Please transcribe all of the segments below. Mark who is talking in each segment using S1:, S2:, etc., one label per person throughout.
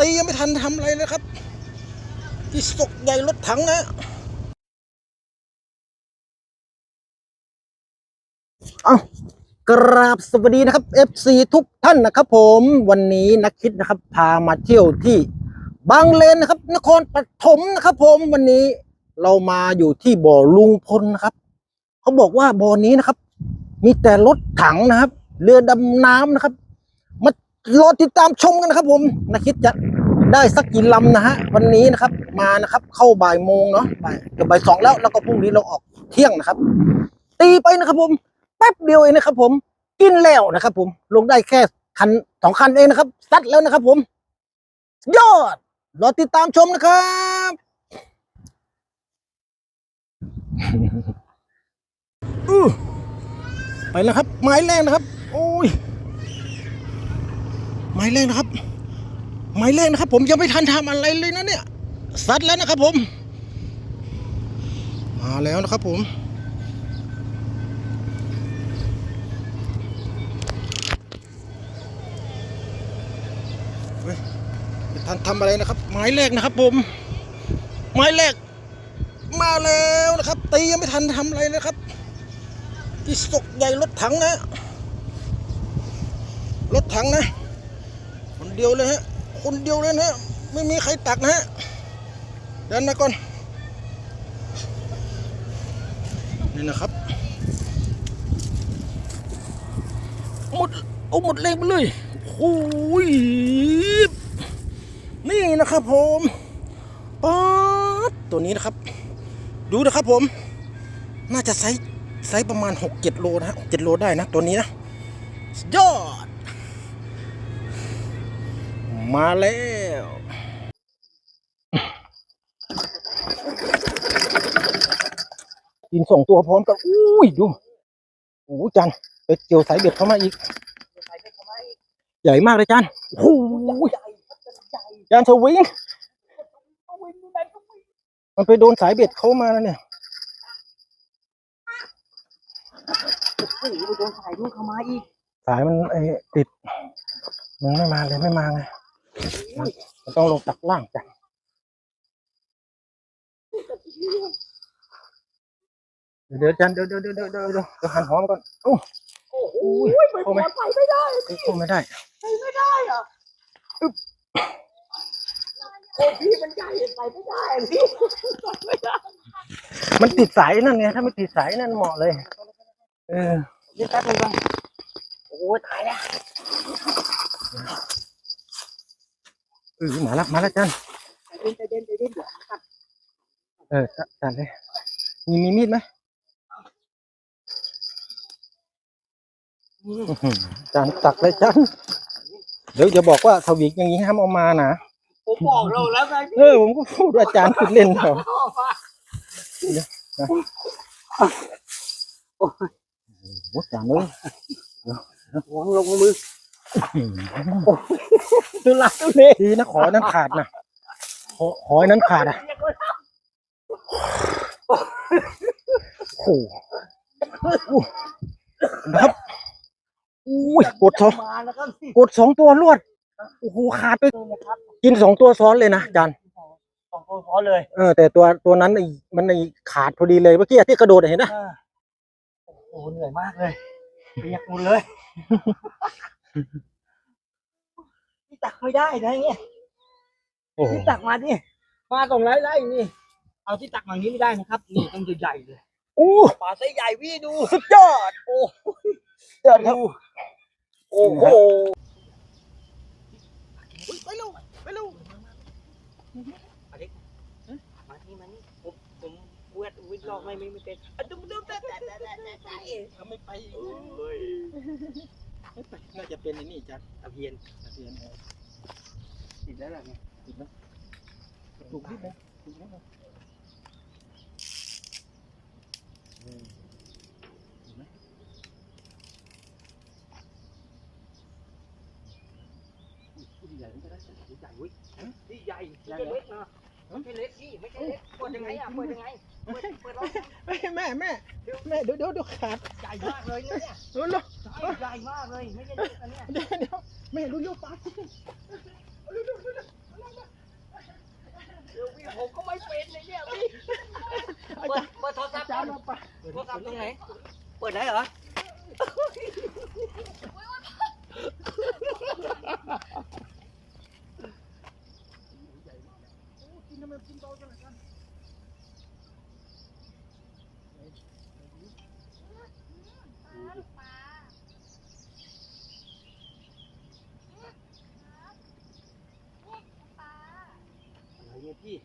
S1: ตียังไม่ทันทำอะไรเลยครับที่สกใหญ่รถถังนะเอากราบสวัสดีนะครับ FC ทุกท่านนะครับ ผมวันนี้นักคิดนะครับ พามาเที่ยวที่บางเลนนะครับ นครปฐมนะครับ ผมวันนี้เรามาอยู่ที่บ่อลุงพลนะครับเขาบอกว่าบ่อนี้นะครับ มีแต่รถถังนะครับ เรือดำน้ำนะครับ มารอติดตามชมกันนะครับ ผมนักคิดจะ ได้สักกี่ลำนะฮะวันนี้นะครับมานะครับ เข้าบ่ายโมงเนาะบ่ายเกือบบ่ายสองแล้วแล้วก็พรุ่งนี้เราออกเที่ยงนะครับ ตีไปนะครับผมแป๊บเดียวเองนะครับ ผมกินแล้วนะครับ ผมลงได้แค่คันสองคันเองนะครับซัดแล้วนะครับ ผม ยอดรอติดตามชมนะครับอื้ไปแล้วครับ ไม้แรงนะครับ โอ้ยไม้แรงนะครับ ไม้แรงนะครับ ผมยังไม่ทันทำอะไรเลยนะเนี่ยซัดแล้วนะครับผม มาแล้วนะครับผมเฮ้ยไม่ทันทำอะไรนะครับไม้แรกนะครับ ผมไม้แรกมาแล้วนะครับ ตียังไม่ทันทำอะไรเลยครับที่สกใหญ่รถถังนะรถถังนะคนเดียวเลยฮะ คนเดียวเลยนะไม่มีใครตักนะฮะเดินมาก่อน นี่นะครับหมดเอาหมดแรงไปเลยโอ้ยนี่นะครับผมป๊าดตัวนี้นะครับ ดูนะครับผม น่าจะไซส์ไซส์ประมาณ 6-7 โลนะฮะ7โลได้นะ ตัวนี้นะยอด มาแล้ว กินส่งตัวพร้อมกัน อุ้ย ดูโอ้จันไปเกี่ยวสายเบ็ดเข้ามาอีก ใหญ่มากเลยจันโอ้โหจานสวิงมันไปโดนสายเบ็ดเข้ามาแล้วเนี่ย
S2: โอ้โหไปโดนสายลูกเข้ามาอีก
S1: สายมันไอ้ติดมันไม่มาเลยไม่มาไง มันต้องลงตักล่างจ้ะเดี๋ยวจันเดี๋ยวเดี๋ยวเดี๋ยวเดี๋ยวเดี๋ยวเดี๋ยวหันหอมก่อนโอ้
S2: โอ้โห
S1: อุ้ย
S2: มัน
S1: เข้าไหม
S2: ใส่ไม่ได้
S1: เข้าไม่ได้
S2: ใส่ไม่ได้เหรออึ๊บโอ้พี่มันใหญ่ใส่ไม่ได้อะพี่ใส่ไม่ได้
S1: มันติดสายนั่นไงถ้าไม่ติดสายนั่นเหมาะเลย เออ
S2: นี่แป๊บนึงก่อนโอ้โหตายแล้ว
S1: เออมาแล้วมาแล้วจัน
S2: ใจเย็นใจเย็นใจเย็นเดี๋ยวตัด
S1: เออจัจันเลยมีมีมีดไหมอื้อหือจันตักเลยจันเดี๋ยวจะบอกว่าสวิงอย่างนี้ห้ามเอามานะ
S2: ผมบอกเราแล้วไง
S1: เออผมก็พูดว่าอาจารย์คุดเล่นเหรอ
S2: โอ้ย
S1: โอ้อาจารย์เลย
S2: วางลงมือ
S1: ดูลักดูเลยดีนะขอนั้นขาดนะขอขอให้นั้นขาดอะโอ้โหนะครับอุ้ยกดสอง
S2: มาแล้วก็สิ
S1: กดสองตัวรวดโอ้โหขาดไป
S2: นะครับ
S1: กินสองตัวซ้อนเลยนะอาจารย์
S2: สองคนพอเลย
S1: เออแต่ตัวตัวนั้นไอ้มันไอ้ขาดพอดีเลยเมื่อกี้ที่กระโดดอะเห็นนะ
S2: เออโอ้โหเหนื่อยมากเลยเปียกหมดเลยนี่ ตักไม่ได้นะเนี่ย
S1: โอ้โห
S2: ที่ตักมาดิมาส่งไล่ไล่นี่ เอาที่ตักมาอย่างนี้ไม่ได้นะครับ นี่ต้องใหญ่ๆเลย
S1: โอ้
S2: ปลาไส้ใหญ่พี่ดู
S1: สุดยอด
S2: โอ้
S1: ยอดครับ
S2: โอ้โห
S1: ไปเร็วไปเร็ว
S2: มาดิมาที่มานี่ผมผมเวทวิทลอกไม่ไม่ไม่เป็นอะดุมดุมแต่แต่แต่แต่แต่
S1: ทำไม่ไปอีก
S2: โอ้ย
S1: ไม่ไปน่า จะเป็นไอ้นี่จัด
S2: ตะเพียน
S1: ตะเพียนเออ
S2: ติดแล้วล่ะเนี่ย
S1: ถูกไหมถูกนิดนึงถูกนิดนึงเออถูกไหม
S2: ผู้ใหญ่ไม่ได้ผู้ใหญ่เว้ยที่ใหญ่ไม่ใช่เล็กนะไม่ใช่เล็กพี่ไม่ใช่เล็กเปิดยังไงอะเปิดยังไงเปิดเปิดรอบ
S1: เฮ้ยแม่แม่แม่เดี๋ยวเดี๋ยวเดี๋ยวขาด
S2: ใหญ่มากเลยเนี่ย
S1: เดี๋ยวเดี๋ยว
S2: ใหญ่มากเลย ไม่ใช่เล็กอันเนี้ย
S1: เดี๋ยวเดี๋ไม่เห็นรู้เรื่งปลานเดี๋ยวพี่ผ
S3: มก็ไม่เป็นเลย
S2: เนี่ยพี่
S1: เ
S2: ปิดโทรศัพท์อรนไป เปิดโทร
S3: ศัพท์ตรงไหน เปิดไหน
S2: เหรอ พี่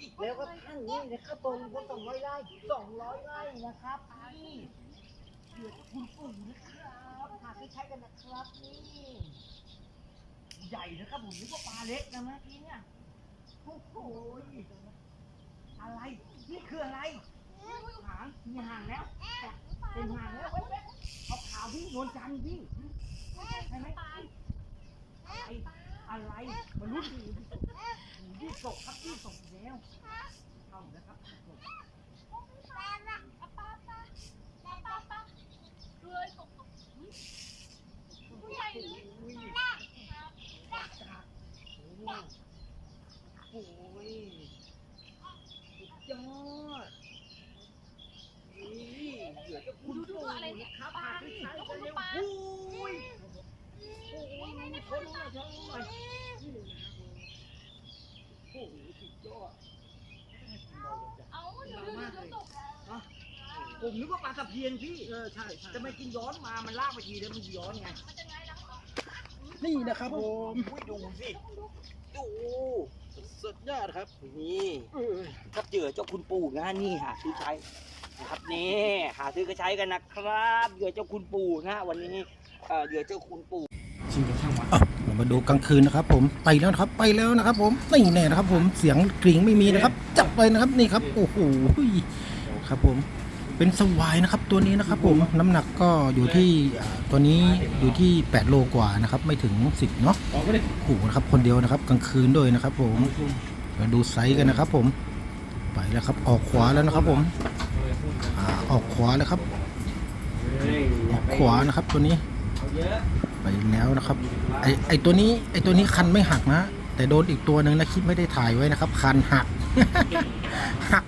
S2: อีกแล้วก็ท่านนี้นะครับตรงบนสองร้อยไร่สองร้อยไร่นะครับนี่เดือดคุณปู่นะครับหาซื้อใช้กันนะครับนี่ใหญ่นะครับผมนึกว่าปลาเล็กนะเมื่อกี้เนี่ยโอ้โหอะไรนี่คืออะไรหางมีหางแล้วเป็นหางแล้วเว้ยเว้ยเอาขาวพี่นวลจันทร์พี่ใช่ไหม อะไร มันรู้ดียี่สกครับยี่สกแล้วเข้าแล้วครับยี่สก อุ้ยโอ้ยสุดยอดนี่เหลือจะคุณดูอะไรเนี่ยครับปลาที่ใช้กันเร็วโอ้ยโอ้ยมีคนมาช่วยโอ้โหสุดยอด
S4: เอาเดี๋ยวเดี๋ยวเดี๋ยวตก
S2: ผมนึกว่าปลาตะเพียนพี่
S3: เออใช่ใช่
S2: จะไม่กินย้อนมา มันลากไปทีแล้วมันย้อนไง
S4: มันจะไงล่ะ
S3: นี่นะครับผม
S2: อุ้ยดูสิ ดู
S3: สุดยอดครับ
S2: นี่
S3: เออ
S2: ถ้าเจอเจ้าคุณปู่นะนี่หาซื้อใช้นะครับนี่หาซื้อกระใช้กันนะครับเหยื่อเจ้าคุณปู่นะวันนี้เอ่อเหยื่อเจ้าคุณปู่
S3: อะเรามาดูกลางคืนนะครับ ผมไปแล้วนะครับไปแล้วนะครับ ผมนี่แน่นะครับ ผมเสียงกริ่งไม่มีนะครับ จับไปนะครับนี่ครับโอ้โหครับผม เป็นสวายนะครับตัวนี้นะครับผมน้ำหนักก็อยู่ที่อ่าตัวนี้อยู่ที่ 8 โลกว่านะครับ ไม่ถึง 10เนาะโอ้โหนะครับคนเดียวนะครับ กลางคืนด้วยนะครับผมมาดูไซส์กันนะครับผม ไปแล้วครับออกขวาแล้วนะครับผมอ่าออกขวาแล้วครับ ออกขวานะครับตัวนี้ ไปแล้วนะครับ ไอไอตัวนี้ไอตัวนี้คันไม่หักนะ แต่โดนอีกตัวหนึ่งนะคลิปไม่ได้ถ่ายไว้นะครับ คันหัก หัก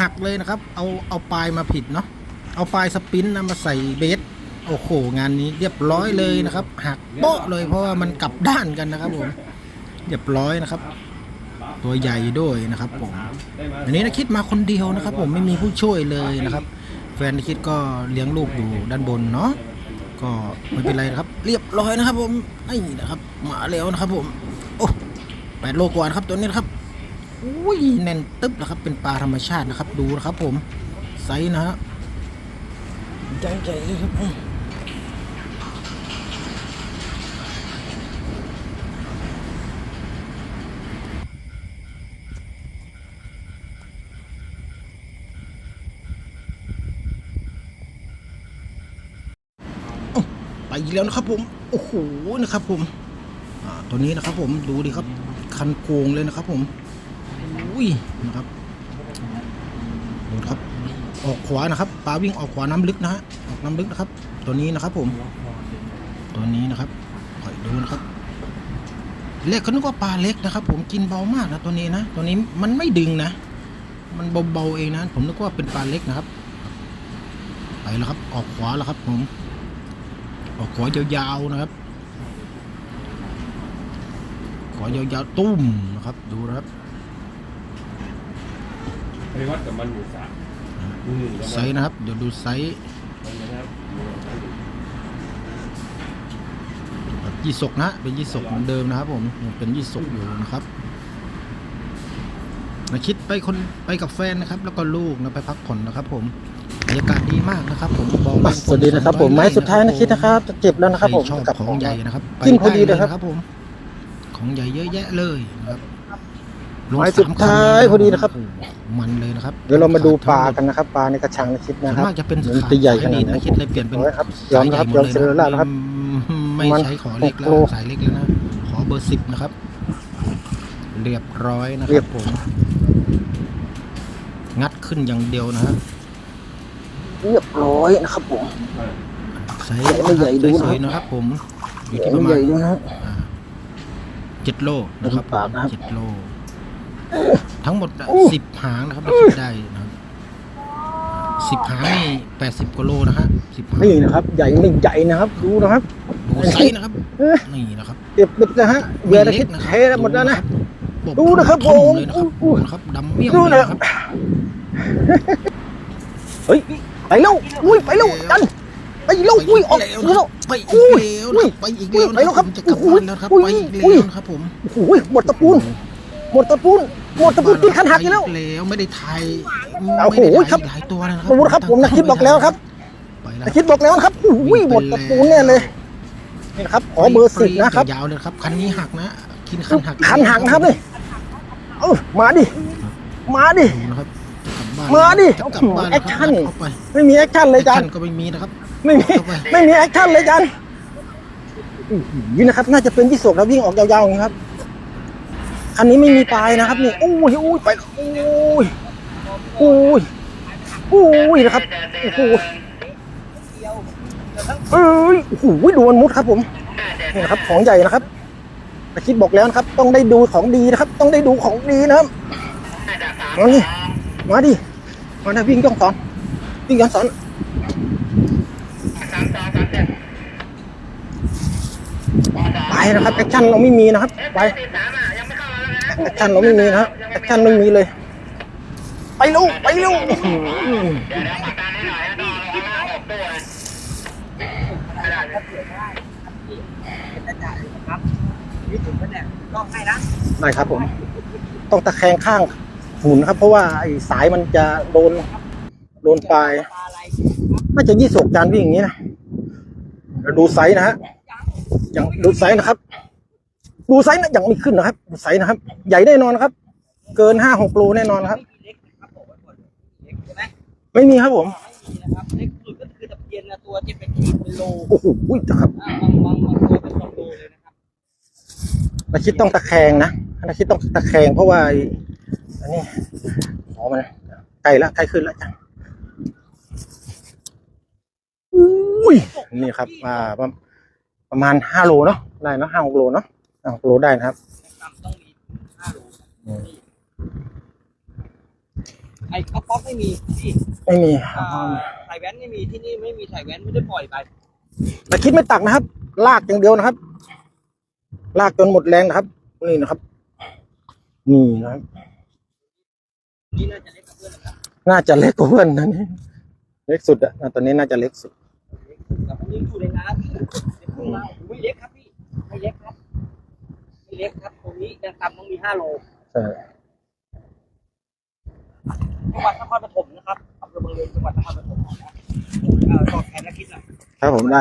S3: หักเลยนะครับ เอาเอาปลายมาผิดเนาะเอาปลายสปินนะมาใส่เบสโอ้โหงานนี้เรียบร้อยเลยนะครับหักโป๊ะเลยเพราะว่ามันกลับด้านกันนะครับผมเรียบร้อยนะครับ ตัวใหญ่ด้วยนะครับผมอันนี้นะคิดมาคนเดียวนะครับ ผมไม่มีผู้ช่วยเลยนะครับ แฟนนะคิดก็เลี้ยงลูกอยู่ด้านบนเนาะก็ไม่เป็นไรนะครับ เรียบร้อยนะครับ ผมนี่นะครับ มาแล้วนะครับ ผม โอ้แปดโลกว่านะครับตัวนี้นะครับ อุ้ยแน่นตึ๊บนะครับ เป็นปลาธรรมชาตินะครับ ดูนะครับ ผมไซส์นะฮะใหญ่ๆเลยครับไปอีกแล้วนะครับผม โอ้โหนะครับผมตัวนี้นะครับผมดูดิครับ คันโกงเลยนะครับผม ยนะครับดูนครับ ออกขวานะครับปลาวิ่งออกขวาน้ำลึกนะฮะออกน้ำลึกนะครับ ตัวนี้นะครับ ผม ตัวนี้นะครับคอยดูนะครับเล็กเขานึกว่าปลาเล็กนะครับ ผมกินเบามากนะตัวนี้นะตัวนี้มันไม่ดึงนะ มันเบาๆเองนะ ผมนึกว่าเป็นปลาเล็กนะครับ ไปแล้วครับ ออกขวาแล้วครับ ผม ออกขวายาวๆนะครับขอยาวๆตุ้มนะครับ ดูนะครับ
S5: ไปวัดกับมันอยู่สามอืมกับ
S3: ไซ
S5: มัน
S3: ส์นะครับ เดี๋ยวดูไซส์
S5: มันนะครับ
S3: แบบยี่สกนะ เป็นยี่สกเหมือนเดิมนะครับ ผมยังเป็นยี่สกอยู่นะครับนะคิดไปคนไปกับแฟนนะครับ แล้วก็ลูกนะไปพักผ่อนนะครับ ผมบรรยากาศดีมากนะครับ ผมบอล
S1: สวัสดีนะครับ ผมไม้สุดท้ายนะคิดนะครับจะเก็บแล้วนะครับ ผม
S3: ชอบ
S1: กับ
S3: ของใหญ่นะครับ
S1: กินพอดีเลย
S3: ไป
S1: ครับ
S3: ผม ของใหญ่เยอะแยะเลยนะครับ
S1: ไม้สุดท้ายพอดีนะครับ
S3: โโหมันเลยนะครับ
S1: เดี๋ยวเรามาดูปลากันนะครับปลาในกระชังนะคิด
S3: ส่ว
S1: นะ
S3: น
S1: ครับ
S3: มากจะเป็น
S1: มันจะใหญ่ขนาดไหน
S3: นะคิดเลยเปลี่ยนเป็น
S1: โอ้ยครับยอมนะครับยอมเซลล่านะครับ
S3: ไม่
S1: มัน
S3: ใช้ขอเล็กแล้ว
S1: หกโล
S3: สายเล็กแล้วนะ ขอเบอร์สิบนะครับ เรียบร้อยนะค
S1: เรี
S3: รั
S1: ย
S3: บบผม งัดขึ้นอย่างเดียวนะฮะ
S1: เรียบร้อยนะครับผม
S3: ใช้
S1: ไม่ใหญ่ดูนะครับ
S3: สวยๆนะครับผม อยู่ที่ป
S1: ใหญ่
S3: ระมาณ
S1: ใหญ่ด้วยนะฮะ
S3: อ่าเจ็ดโลนะครับ
S1: ปากนะครับ
S3: เจ็ดโล ทั้งหมด
S1: อู้
S3: สิบหางนะครับนักคิดได้นะครับสิบหางนี่แปดสิบกิโลนะฮะสิบหาง
S1: นี่นะครับ ใหญ่ไม่ใหญ่นะครับ ดูนะครับ
S3: ดูไซส์นะครับ
S1: เอ๊ะ
S3: นี่นะครับ
S1: เก็บเบ็ดนะฮะเหยื่อตะคิดเทหมดแล้วนะดูนะครับ
S3: ท่อ
S1: ผม
S3: เลยนะครับ
S1: อู้
S3: ดูนะครับดำเมี่ยม
S1: ดู
S3: เลย
S1: นะ
S3: นะครับ
S1: เฮ้ยไปแล้วอุ้ยไปแล้วจันไปแล้วอุ้ยออก
S3: แล้ว
S1: แล้ว
S3: ไปอีกแล้วนะครับไปอีกแล้ว
S1: ไปแล้วครับ
S3: ผมจะกลับบ้านแล้วครับ
S1: อุ้ย
S3: ไปอีก
S1: อุ้
S3: แล้
S1: ย
S3: วนะครับผม
S1: โอ้โหหมดตะปูน หมดตะปูนหมดตะปูนกินขันหักอีกแล้ว
S3: ไปแล้วไม่ได้ถ่าย
S1: โอ้โห
S3: ไม่ได้ถ่าย
S1: ครับ
S3: หลายตัวนะครับ
S1: ดูนะครับผมนะคลิปบอกแล้วครับ
S3: ไปแล้ว
S1: ตะคิดบอกแล้วนะครับอุ้ยหมดตะปูนแน่เลยนี่นะครับขอเบอร์สิบนะครับ
S3: ยาวๆเลยครับคันนี้หักนะกินคันหัก
S1: ขันหักนะครับนี่เออมาดิมาดิ
S3: ดูนะครับจะกลับบ้าน
S1: มาดิ
S3: จะกลับบ้าน
S1: แอคชั่น
S3: เข้าไป
S1: ไม่มีแอคชั่นเลย
S3: แอค
S1: จัน
S3: ชั่นก็ไม่มีนะครับ
S1: ไม่มี
S3: เข้าไป
S1: ไม่มีแอคชั่นเลยจันนี่นะครับ น่าจะเป็นที่ศกแล้ววิ่งออกยาวๆอย่างนี้ครับ อันนี้ไม่มีปลายนะครับนี่อู้ยอู้ยไปอู้ยอู้ยอู้ยนะครับโอ้โหเอ้ยโอ้โหโดนมุดครับผมนี่นะครับของใหญ่นะครับตะคิดบอกแล้วนะครับ ต้องได้ดูของดีนะครับ ต้องได้ดูของดีนะครับมาดิมาดิมาได้วิ่งย่องสอนวิ่งย้อนสอนไปนะครับแอคชั่นเราไม่มีนะครับไป แอคชั่นเราไม่มีนะครับแอคชั่นไม่มีเลย ไปลูกไปลูกอื้อหือได้ครับผม ต้องตะแคงข้างหมุนครับ เพราะว่าไอ้สายมันจะโดนโดนปลายน่าจะยี่สกจานวิ่งอย่างนี้นะเราดูไซส์นะฮะอย่างดูไซส์นะครับ ดูไซส์นะยังไม่ขึ้นนะครับดูไซส์นะครับ ใหญ่แน่นอนครับ เกินห้าหกโลแน่นอนครับไม่มีครับผม
S2: นะครับเล็กสุดก็คือตะเพียนนะตัวที่เป็นขีเป็นโล
S1: โอ้โหครับ
S2: อ่าบางบางบางตัวเป็นสองโลเลยนะครับ
S1: นาคิดต้องตะแคงนะนาคิดต้องตะแคงเพราะว่าไอ้อันนี้อ๋อมันใกล้ละใกล้ขึ้นล้วจ้ะอุ้ยนี่ครับ อ่าประมาณห้าโลเนาะได้เนาะห้าหกโลเนาะ ห้าหกโลได้นะครับ
S2: ต่ำต้องมีห้าโล
S1: อืม
S2: ไอ้ก๊อกก๊อกไม่มีที่
S1: ไม่มี
S2: อ่าใส่แว่นไม่มีที่นี่ไม่มีใส่แว่นไม่ได้ปล่อยไป
S1: นาคิดไม่ตักนะครับ ลากอย่างเดียวนะครับ ลากจนหมดแรงนะครับ นี่นะครับ นี่นะครับ
S2: นี่น่าจะเล็กกับเพื่อนนะครับ
S1: น่าจะเล็กกว่าเพื่อนนะนี่เล็กสุดอะอะตอนนี้น่าจะเล็กสุด
S2: แต่มันยังอยู่ในน้ำพี่เด็กขึ้นมาโอ้โหไม่เล็กครับพี่ไม่เล็กครับไม่ เล็กครับตรงนี้ยังต่ำต้องมีห้าโล
S1: ใช่
S2: จังหวัดนครปฐมนะครับอำเภอบางเลนจังหวัดนครปฐมนะครับเอ่อตอบแทนนักคิดหน่อย
S1: ครับผมได้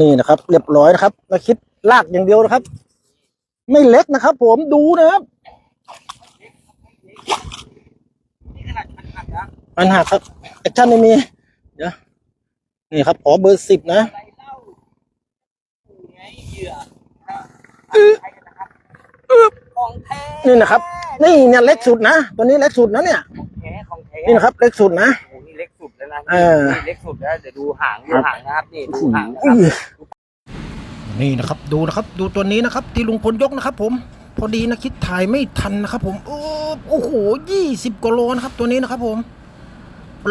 S1: นี่นะครับ เรียบร้อยนะครับนาคิดลากอย่างเดียวนะครับ ไม่เล็กนะครับ ผมดูนะครับ
S2: นี่ขนาดมันหักนะ
S1: ปัญหาครับแอคชั่นไม่มีเดี๋ยวนี่ครับขอเบอร์สิบนะ
S2: อะไรเล่าอยู่ไงเหยื่อใช้กันนะครับ ของแท้
S1: นี่นะครับ นี่เนี่ยเล็กสุดนะ ตัวนี้เล็กสุดนะเนี่ย
S2: ของแท้ของแท้
S1: นี่นะครับ เล็กสุดนะ
S2: โอ้โหนี่เล็กสุดแล้วนะ
S1: เออ
S2: นี่เล็กสุดแล้วเดี๋ยวดูหางดูหางนะครับนี่ดูหางนะค
S1: อุ้
S2: รับ
S1: ย
S3: นี่นะครับ ดูนะครับ ดูตัวนี้นะครับ ที่ลุงพลยกนะครับ ผม พอดีนะคิดถ่ายไม่ทันนะครับผมโอ้โอ้โหยี่สิบกิโลนะครับ ตัวนี้นะครับผม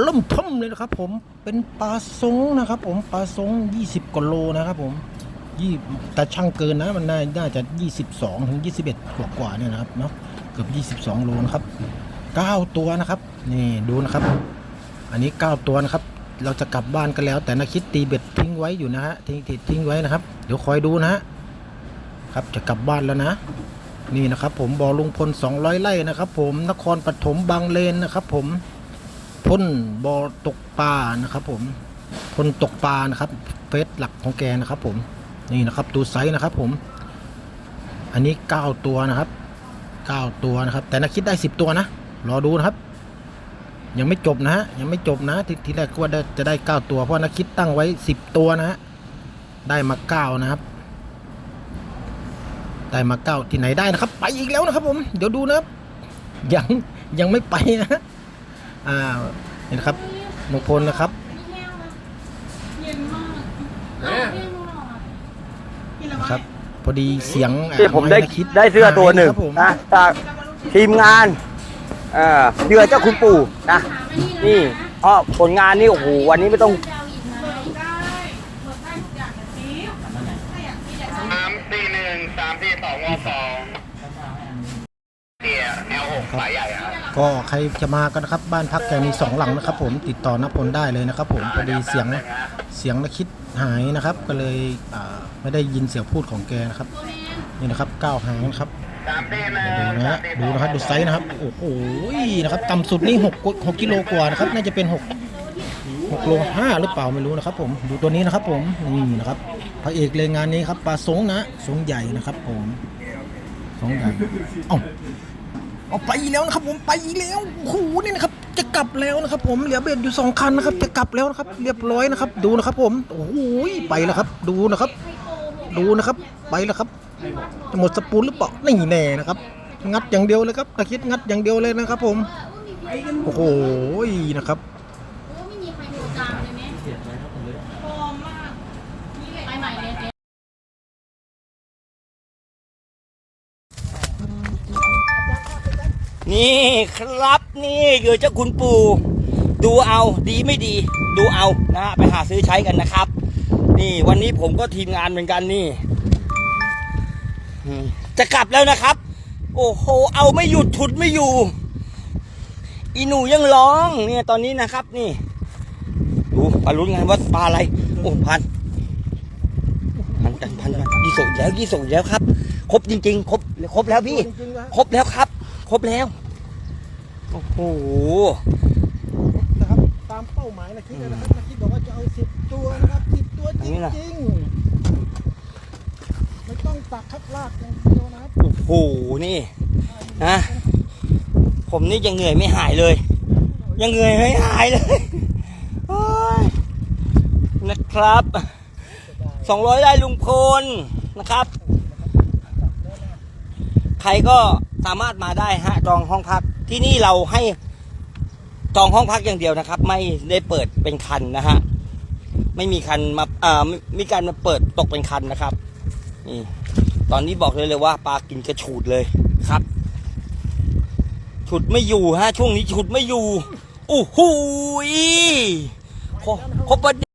S3: เริ่มท่อมเลยนะครับ ผมเป็นปลาซงนะครับ ผมปลาซงยี่สิบกิโลนะครับ ผม ยี่แต่ช่างเกินนะมันน่าน่าจะยี่สิบสองถึงยี่สิบเอ็ดกว่ากว่าเนี่ยนะครับเนาะเกือบยี่สิบสองโลนะครับเก้าตัวนะครับนี่ดูนะครับ อันนี้เก้าตัวนะครับ เราจะกลับบ้านกันแล้ว แต่นาคิดตีเบ็ดทิ้งไว้อยู่นะฮะทิ้งทิ้งทิ้งไว้นะครับ เดี๋ยวคอยดูนะฮะครับจะกลับบ้านแล้วนะ นี่นะครับ ผมบอลุงพล 200ไร่นะครับ ผมนครปฐมบางเลนนะครับ ผมพ่นบอตกปลานะครับ ผมพ่นตกปลานะครับเฟซหลักของแกนะครับผม นี่นะครับดูไซส์นะครับผม อันนี้เก้าตัวนะครับเก้าตัวนะครับ แต่นักคิดได้สิบตัวนะ รอดูนะครับ ยังไม่จบนะฮะ ยังไม่จบนะ ททีแรกก็ว่าได้จะได้เก้าตัว เพราะนักคิดตั้งไว้สิบตัวนะฮะ ได้มาเก้านะครับ ได้มาเก้าที่ไหนได้นะครับ ไปอีกแล้วนะครับผม เดี๋ยวดูนะครับ ยังยังไม่ไปนะฮะอ่านี่นะครับมงพลนะครับ
S4: เย็นมาก
S5: แหม
S3: ครับพอดีเสียง
S2: ที่ผมได้
S3: คิด
S2: ได้เสื้อตัวหนึ่ง
S3: ครับผม
S2: นะจากทีมงานเอ่อเดือเจ้าคุณปู่นะนี่เพราะผลงานนี่โอ้โหวันนี้ไม่ต้อง
S6: สามสี่หนึ่งสามสี่สองวสองเตี่ยแนวหกสายใหญ่ครับ
S3: ก็ใครจะมากันนะครับ บ้านพักแกมีสองหลังนะครับ ผมติดต่อนพลได้เลยนะครับ ผมพอดีเสียงเสียงนักคิดหายนะครับ ก็เลยไม่ได้ยินเสียงพูดของแกนะครับนี่นะครับก้าวหางนะครับดูนะฮะดูนะครับดูไซส์นะครับโอ้โหนะครับต่ำสุดนี่หกหกกิโลกว่านะครับ น่าจะเป็นหกหกโลห้าหรือเปล่าไม่รู้นะครับ ผมดูตัวนี้นะครับ ผมนี่นะครับพระเอกเลยงานนี้ครับปลาสงนะสงใหญ่นะครับ ผมสงใหญ่เอ้า เอาไปแล้วนะครับผมไปแล้วโอ้โหนี่นะครับจะกลับแล้วนะครับ ผมเหลือเบ็ดอยู่สองคันนะครับ จะกลับแล้วนะครับ เรียบร้อยนะครับ ดูนะครับ ผมโอ้โหไปแล้วครับ ดูนะครับ ดูนะครับ ไปแล้วครับจะหมดสปูนหรือเปล่านี่แน่นะครับ งัดอย่างเดียวเลยครับตะคิดงัดอย่างเดียวเลยนะครับ ผมโอ้โหนะครับ
S2: นี่ครับนี่คือเจ้าคุณปู่ดูเอาดีไม่ดี ดูเอานะฮะไปหาซื้อใช้กันนะครับ นี่วันนี้ผมก็ทีมงานเหมือนกันนี่อืมจะกลับแล้วนะครับ โอ้โหเอาไม่หยุดฉุดไม่อยู่ อีหนูยังร้องเนี่ยตอนนี้นะครับ นี่ดูปลาลุ้นกันว่าปลาอะไรโอ้พันพันกันพันกันยี่สิบแล้วยี่สิบแล้วครับ ครบจริง ๆ ครบครบแล้วพี่ ครบแล้วครับ ครบแล้ว โอ้โห
S3: นะครับตามเป้าหมายนะคิดนะครับนะคิดบอกว่าจะเอาสิบตัวนะครับสิบตัวจ
S2: อันนี้นะ
S3: ริงไม่ต้องตักครับลากอย่างเดียวนะครับ
S2: โอ้โหนี่นะผมนี่ยังเหนื่อยไม่หายเลย ยังเหนื่อยไม่หายเลยโอ้ยนะครับสองร้อยได้ลุงพลนะครับ ใครก็สามารถมาได้ฮะจองห้องพัก ที่นี่เราให้จองห้องพักอย่างเดียวนะครับ ไม่ได้เปิดเป็นคันนะฮะไม่มีคันมาอ่าไม่มีการมาเปิดตกเป็นคันนะครับนี่ตอนนี้บอกเลยเลยว่าปลากินกระฉูดเลยครับฉุดไม่อยู่ฮะช่วงนี้ฉุดไม่อยู่โอ้โหยครบครบประเด็น